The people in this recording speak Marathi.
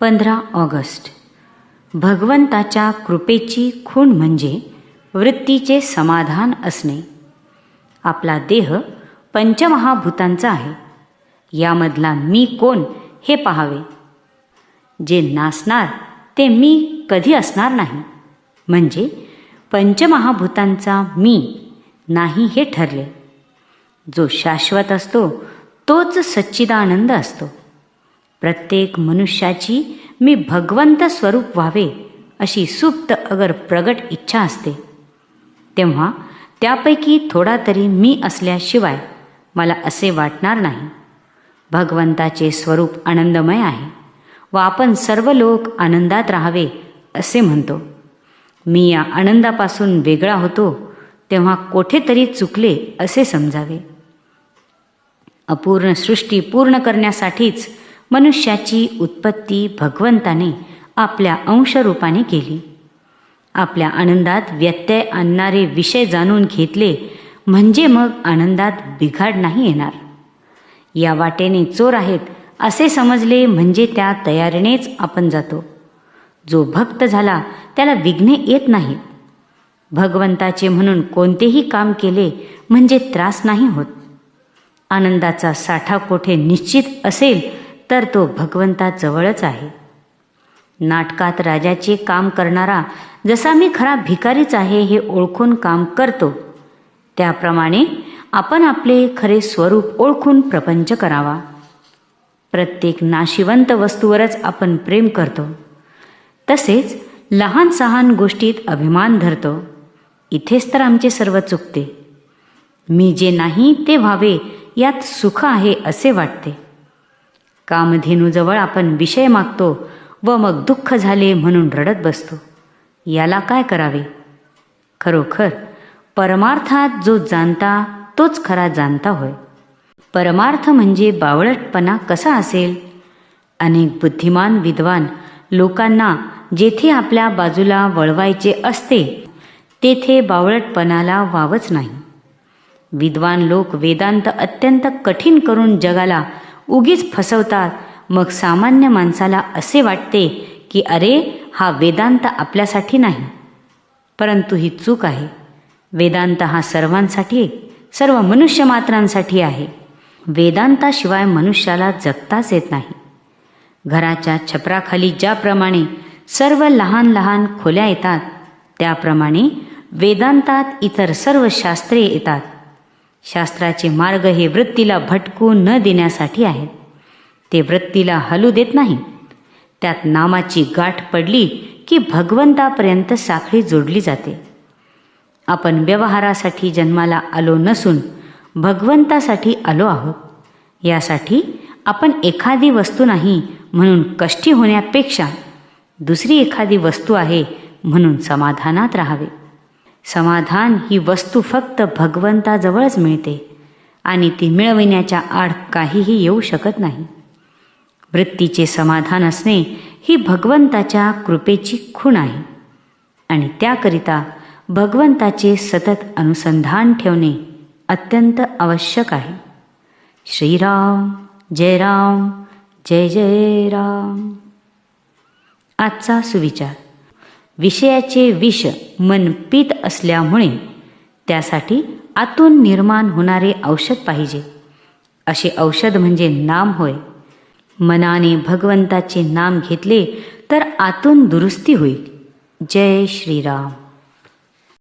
पंधरा ऑगस्ट. भगवंताच्या कृपेची खूण म्हणजे वृत्तीचे समाधान असणे. आपला देह पंचमहाभूतांचा आहे. यामधला मी कोण हे पाहावे. जे नासणार ते मी कधी असणार नाही. म्हणजे पंचमहाभूतांचा मी नाही हे ठरले. जो शाश्वत असतो तोच सच्चिदानंद असतो. प्रत्येक मनुष्याची मी भगवंत स्वरूप व्हावे अशी सुप्त अगर प्रगट इच्छा असते. तेव्हा त्यापैकी थोडा तरी मी असल्याशिवाय मला असे वाटणार नाही. भगवंताचे स्वरूप आनंदमय आहे. व आपण सर्व लोक आनंदात राहावे असे म्हणतो. मी या आनंदापासून वेगळा होतो तेव्हा कोठेतरी चुकले असे समजावे. अपूर्ण सृष्टी पूर्ण करण्यासाठीच मनुष्याची उत्पत्ती भगवंताने आपल्या अंशरूपाने केली. आपल्या आनंदात व्यत्यय आणणारे विषय जाणून घेतले म्हणजे मग आनंदात बिघाड नाही येणार. या वाटेने चोर आहेत असे समजले म्हणजे त्या तयारीनेच आपण जातो. जो भक्त झाला त्याला विघ्ने येत नाहीत भगवंताचे म्हणून कोणतेही काम केले म्हणजे त्रास नाही होत. आनंदाचा साठा कोठे निश्चित असेल तर तो भगवंताजवळच आहे. नाटकात राजाचे काम करणारा जसा मी खरा भिकारीच आहे हे ओळखून काम करतो. त्याप्रमाणे आपण आपले खरे स्वरूप ओळखून प्रपंच करावा. प्रत्येक नाशिवंत वस्तूवरच आपण प्रेम करतो. तसेच लहान सहान गोष्टीत अभिमान धरतो. इथेच तर आमचे सर्व चुकते. मी जे नाही ते व्हावे यात सुख आहे असे वाटते. कामधेनूजवळ आपण विषय मागतो व मग दुःख झाले म्हणून रडत बसतो. याला काय करावे? खरोखर परमार्थात जो जाणता तोच खरा जाणता होय. परमार्थ म्हणजे बावळटपणा कसा असेल? अनेक बुद्धिमान विद्वान लोकांना जेथे आपल्या बाजूला वळवायचे असते तेथे बावळटपणाला वावच नाही. विद्वान लोक वेदांत अत्यंत कठीण करून जगाला उगीच फसवतात. मग सामान्य माणसाला असे वाटते की अरे हा वेदांत आपल्यासाठी नाही. परंतु ही चूक आहे. वेदांत हा सर्वांसाठी सर्व मनुष्य मात्रांसाठी आहे. वेदांताशिवाय मनुष्याला जगताच येत नाही. घराच्या छपराखाली ज्याप्रमाणे सर्व लहान लहान खोल्या येतात त्याप्रमाणे वेदांतात इतर सर्व शास्त्रे येतात. शास्त्राचे मार्ग हे वृत्तीला भटकू न देण्यासाठी आहेत. ते वृत्तीला हलू देत नाही. त्यात नामाची गाठ पडली की भगवंतापर्यंत साखळी जोडली जाते. आपण व्यवहारासाठी जन्माला आलो नसून भगवंतासाठी आलो आहोत. यासाठी आपण एखादी वस्तू नाही म्हणून कष्टी होण्यापेक्षा दुसरी एखादी वस्तू आहे म्हणून समाधानात राहावे. समाधान ही वस्तू फक्त भगवंताजवळच मिळते आणि ती मिळविण्याच्या आड काहीही येऊ शकत नाही. वृत्तीचे समाधान असणे ही भगवंताच्या कृपेची खूण आहे आणि त्याकरिता भगवंताचे सतत अनुसंधान ठेवणे अत्यंत आवश्यक आहे. श्रीराम जय राम जय जय राम. आजचा सुविचार. विषयाचे विष मन पीत असल्यामुळे त्यासाठी आतून निर्माण होणारे औषध पाहिजे. असे औषध म्हणजे नाम होय. मनाने भगवंताचे नाम घेतले तर आतून दुरुस्ती होईल. जय श्रीराम.